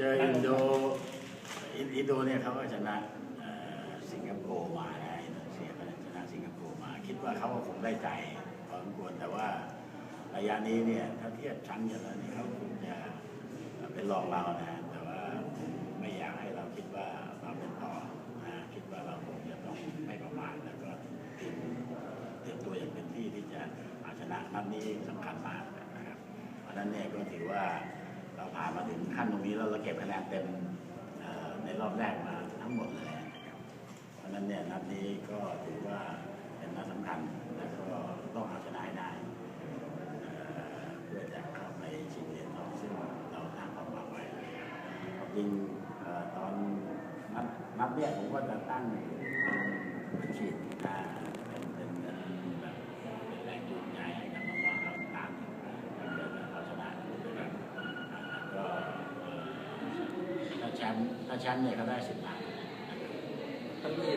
เจออินโดอินโดเนี่ยเขาก็ชนะสิงคโปร์มานะอินโดนีเซียก็ชนะสิงคโปร์มา คิดว่าเขาก็คงได้ใจพอสมควรแต่ว่าระยะนี้เนี่ยถ้าเทียบชั้นกันแล้วนี่เขาคงจะเป็นรองเรานะแต่ว่าไม่อยากให้เราคิดว่าเราเป็นต่อนะคิดว่าเราคงจะต้องไม่ประมาทแล้วก็เตรียมเตรียมตัวอย่างเป็นที่ที่จะเอาชนะนัดนี้สำคัญมากนะครับเพราะนั้นเนี่ยก็ถือว่า มาถึงขั้นตรงนี้แล้วเราเก็บคะแนนเต็มในรอบแรกมาทั้งหมดเลยเพราะนั้นเนี่ยนัดนี้ก็ถือว่าเป็นนัดสำคัญแล้วก็ต้องเอาชนะให้ได้เพื่อจะเข้าไปชิงเหรียญทองซึ่งเราตั้งความหวังไว้จริงตอนนัดนัดเนี่ยผมก็จะตั้งบัญชีอ่าเป็นเป็นเป็นแบบเป็นแรงจูงใจให้กับน้องๆเราตามเดินเอาชนะนะครับก็เอ่อถ้าแช มป์ถ้าแชมป์เนี่ยเขาได้สิบล้านทั้งนี้